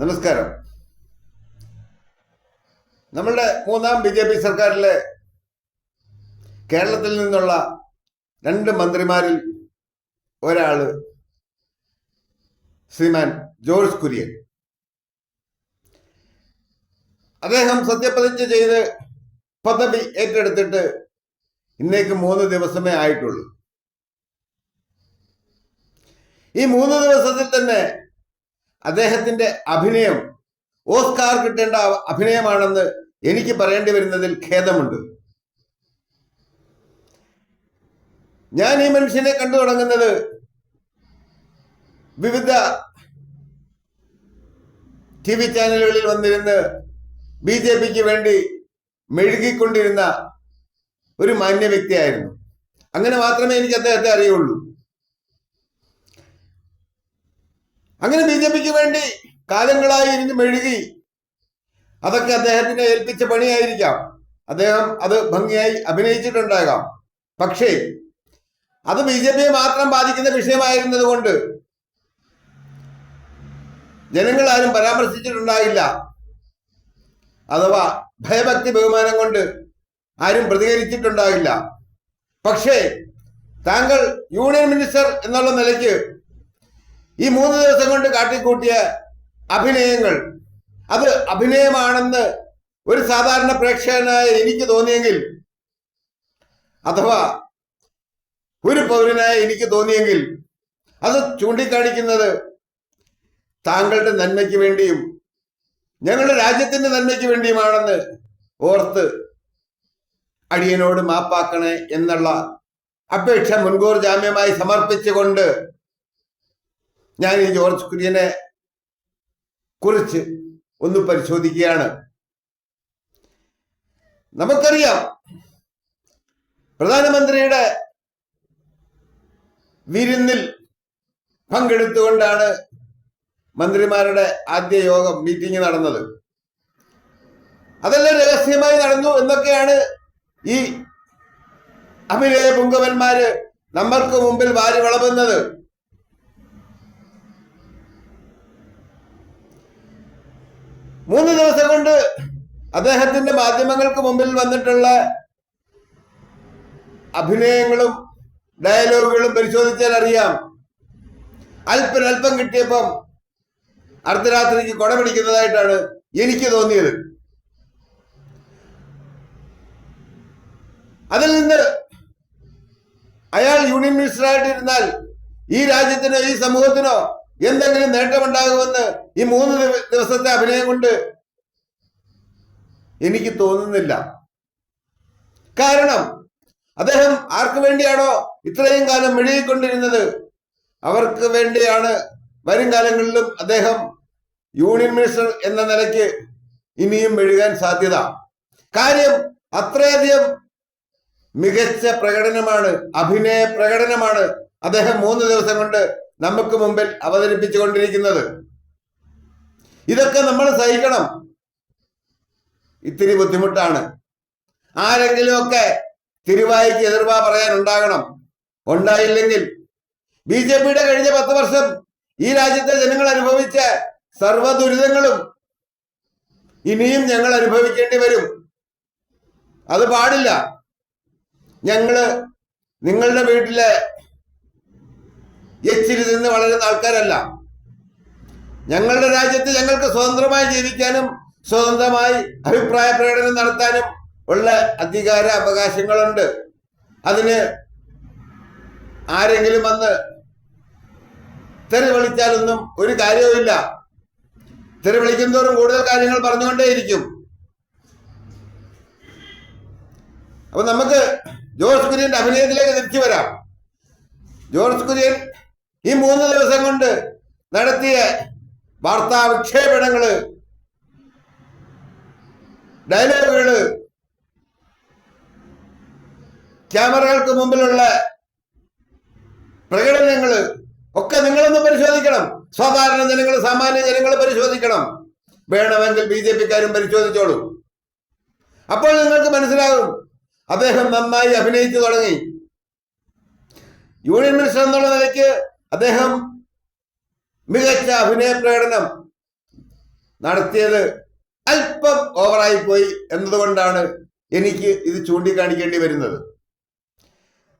നമസ്കാരം. നമ്മളുടെ മൂന്നാം ബി ജെ പി സർക്കാരിലെ കേരളത്തിൽ നിന്നുള്ള രണ്ട് മന്ത്രിമാരിൽ ഒരാൾ ശ്രീമാൻ ജോർജ് കുര്യൻ. അദ്ദേഹം സത്യപ്രതിജ്ഞ ചെയ്ത് പദവി ഏറ്റെടുത്തിട്ട് ഇന്നേക്ക് മൂന്ന് ദിവസമേ ആയിട്ടുള്ളൂ. ഈ മൂന്ന് ദിവസത്തിൽ തന്നെ അദ്ദേഹത്തിന്റെ അഭിനയം ഓസ്കാർ കിട്ടേണ്ട അഭിനയമാണെന്ന് എനിക്ക് പറയേണ്ടി വരുന്നതിൽ ഖേദമുണ്ട്. ഞാൻ ഈ മനുഷ്യനെ കണ്ടു തുടങ്ങുന്നത് വിവിധ ടി വി ചാനലുകളിൽ വന്നിരുന്ന് ബി ജെ പിക്ക് വേണ്ടി മെഴുകിക്കൊണ്ടിരുന്ന ഒരു മാന്യ വ്യക്തിയായിരുന്നു. അങ്ങനെ മാത്രമേ എനിക്ക് അദ്ദേഹത്തെ അറിയുള്ളൂ. അങ്ങനെ ബി ജെ പിക്ക് വേണ്ടി കാലങ്ങളായി ഇരുന്ന് മെഴുകി. അതൊക്കെ അദ്ദേഹത്തിനെ ഏൽപ്പിച്ച പണിയായിരിക്കാം. അദ്ദേഹം അത് ഭംഗിയായി അഭിനയിച്ചിട്ടുണ്ടാകാം. പക്ഷേ അത് ബി ജെ പിയെ മാത്രം ബാധിക്കുന്ന വിഷയമായിരുന്നത് കൊണ്ട് ജനങ്ങൾ ആരും പരാമർശിച്ചിട്ടുണ്ടായില്ല. അഥവാ ഭയഭക്തി ബഹുമാനം കൊണ്ട് ആരും പ്രതികരിച്ചിട്ടുണ്ടാകില്ല പക്ഷേ താങ്കൾ യൂണിയൻ മിനിസ്റ്റർ എന്നുള്ള നിലയ്ക്ക് ഈ മൂന്ന് ദിവസം കൊണ്ട് കാട്ടിക്കൂട്ടിയ അഭിനയങ്ങൾ. അത് അഭിനയമാണെന്ന് ഒരു സാധാരണ പ്രേക്ഷകനായ എനിക്ക് തോന്നിയെങ്കിൽ അഥവാ ഒരു പൗരനായ എനിക്ക് തോന്നിയെങ്കിൽ അത് ചൂണ്ടിക്കാണിക്കുന്നത് താങ്കളുടെ നന്മയ്ക്ക് വേണ്ടിയും ഞങ്ങളുടെ രാജ്യത്തിന്റെ നന്മയ്ക്ക് വേണ്ടിയുമാണെന്ന് ഓർത്ത് അടിയനോട് മാപ്പാക്കണേ എന്നുള്ള അപേക്ഷ മുൻകൂർ ജാമ്യമായി സമർപ്പിച്ചുകൊണ്ട് ഞാൻ ഈ ജോർജ് കുര്യനെ കുറിച്ച് ഒന്ന് പരിശോധിക്കുകയാണ്. നമുക്കറിയാം പ്രധാനമന്ത്രിയുടെ വിരുന്നിൽ പങ്കെടുത്തുകൊണ്ടാണ് മന്ത്രിമാരുടെ ആദ്യ യോഗം മീറ്റിംഗ് നടന്നത്. അതെല്ലാം രഹസ്യമായി നടന്നു എന്നൊക്കെയാണ് ഈ അഭിനയ പുങ്കവന്മാര് നമ്മൾക്ക് മുമ്പിൽ വാരി വിളമ്പുന്നത്. മൂന്ന് ദിവസം കൊണ്ട് അദ്ദേഹത്തിന്റെ മാധ്യമങ്ങൾക്ക് മുമ്പിൽ വന്നിട്ടുള്ള അഭിനയങ്ങളും ഡയലോഗുകളും പരിശോധിച്ചാൽ അറിയാം. അല്പനൽപ്പം കിട്ടിയപ്പം അർദ്ധരാത്രിക്ക് കൊട പിടിക്കുന്നതായിട്ടാണ് എനിക്ക് തോന്നിയത്. അതിൽ നിന്ന് അയാൾ യൂണിയൻ മിനിസ്റ്റർ ആയിട്ടിരുന്നാൽ ഈ രാജ്യത്തിനോ ഈ സമൂഹത്തിനോ എന്തെങ്കിലും നേട്ടമുണ്ടാകുമെന്ന് ഈ മൂന്ന് ദിവസത്തെ അഭിനയം കൊണ്ട് എനിക്ക് തോന്നുന്നില്ല. കാരണം അദ്ദേഹം ആർക്ക് വേണ്ടിയാണോ ഇത്രയും കാലം മെഴുകിക്കൊണ്ടിരുന്നത്? അവർക്ക് വേണ്ടിയാണ് വരും കാലങ്ങളിലും അദ്ദേഹം യൂണിയൻ മിനിസ്റ്റർ എന്ന നിലയ്ക്ക് ഇനിയും മെഴുകാൻ സാധ്യത. കാര്യം അത്രയധികം മികച്ച പ്രകടനമാണ് അഭിനയ പ്രകടനമാണ് അദ്ദേഹം മൂന്ന് ദിവസം കൊണ്ട് നമുക്ക് മുമ്പിൽ അവതരിപ്പിച്ചുകൊണ്ടിരിക്കുന്നത്. ഇതൊക്കെ നമ്മൾ സഹിക്കണം. ഇത്തിരി ബുദ്ധിമുട്ടാണ്. ആരെങ്കിലുമൊക്കെ തിരുവായിക്ക് എതിർവാ പറയാൻ ഉണ്ടാകണം. ഉണ്ടായില്ലെങ്കിൽ ബി ജെ പിയുടെ കഴിഞ്ഞ പത്ത് വർഷം ഈ രാജ്യത്തെ ജനങ്ങൾ അനുഭവിച്ച സർവ ദുരിതങ്ങളും ഇനിയും ഞങ്ങൾ അനുഭവിക്കേണ്ടി വരും. അത് പാടില്ല. ഞങ്ങൾ നിങ്ങളുടെ വീട്ടിലെ എച്ചിരി നിന്ന് വളരുന്ന ആൾക്കാരല്ല. ഞങ്ങളുടെ രാജ്യത്ത് ഞങ്ങൾക്ക് സ്വതന്ത്രമായി ജീവിക്കാനും സ്വതന്ത്രമായി അഭിപ്രായ പ്രകടനം നടത്താനും ഉള്ള അധികാര അവകാശങ്ങളുണ്ട്. അതിന് ആരെങ്കിലും വന്ന് തെറി വിളിച്ചാലൊന്നും ഒരു കാര്യവുമില്ല തെറി കൂടുതൽ കാര്യങ്ങൾ പറഞ്ഞുകൊണ്ടേയിരിക്കും. അപ്പൊ നമുക്ക് ജോർജ് കുര്യന്റെ അഭിനയത്തിലേക്ക് തിരിച്ചു വരാം. ജോർജ് കുര്യൻ ഈ മൂന്ന് ദിവസം കൊണ്ട് നടത്തിയ വാർത്താ വിക്ഷേപണങ്ങൾ ഡയലോഗുകൾ ക്യാമറകൾക്ക് മുമ്പിലുള്ള പ്രകടനങ്ങൾ ഒക്കെ നിങ്ങളൊന്ന് പരിശോധിക്കണം. സാധാരണ ജനങ്ങൾ സാമാന്യ ജനങ്ങൾ പരിശോധിക്കണം. വേണമെങ്കിൽ ബി ജെ പിക്കാരും പരിശോധിച്ചോളൂ. അപ്പോൾ നിങ്ങൾക്ക് മനസ്സിലാകും. അദ്ദേഹം നന്നായി അഭിനയിച്ചു തുടങ്ങി. യൂണിയൻ മിനിസ്റ്റർ എന്നുള്ള നിലയ്ക്ക് അദ്ദേഹം മികച്ച അഭിനയ പ്രകടനം നടത്തിയത് അല്പം ഓവറായി പോയി എന്നതുകൊണ്ടാണ് എനിക്ക് ഇത് ചൂണ്ടിക്കാണിക്കേണ്ടി വരുന്നത്.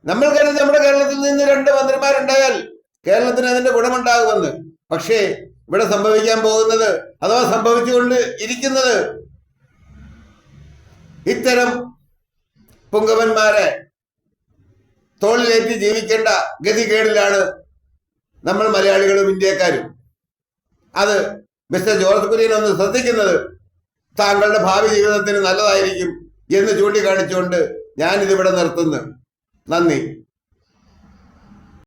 നമ്മൾ കരുതി നമ്മുടെ കേരളത്തിൽ നിന്ന് രണ്ട് മന്ത്രിമാരുണ്ടായാൽ കേരളത്തിന് അതിന്റെ ഗുണമുണ്ടാകുമെന്ന്. പക്ഷേ ഇവിടെ സംഭവിക്കാൻ പോകുന്നത് അഥവാ സംഭവിച്ചുകൊണ്ട് ഇരിക്കുന്നത് ഇത്തരം പുങ്കവന്മാരെ തോളിലേറ്റ് ജീവിക്കേണ്ട ഗതികേടിലാണ് നമ്മൾ മലയാളികളും ഇന്ത്യക്കാരും. അത് മിസ്റ്റർ ജോർജ് കുര്യൻ ഒന്ന് ശ്രദ്ധിക്കുന്നത് താങ്കളുടെ ഭാവി ജീവിതത്തിന് നല്ലതായിരിക്കും എന്ന് ചൂണ്ടിക്കാണിച്ചുകൊണ്ട് ഞാനിതിവിടെ നിർത്തുന്നു. നന്ദി.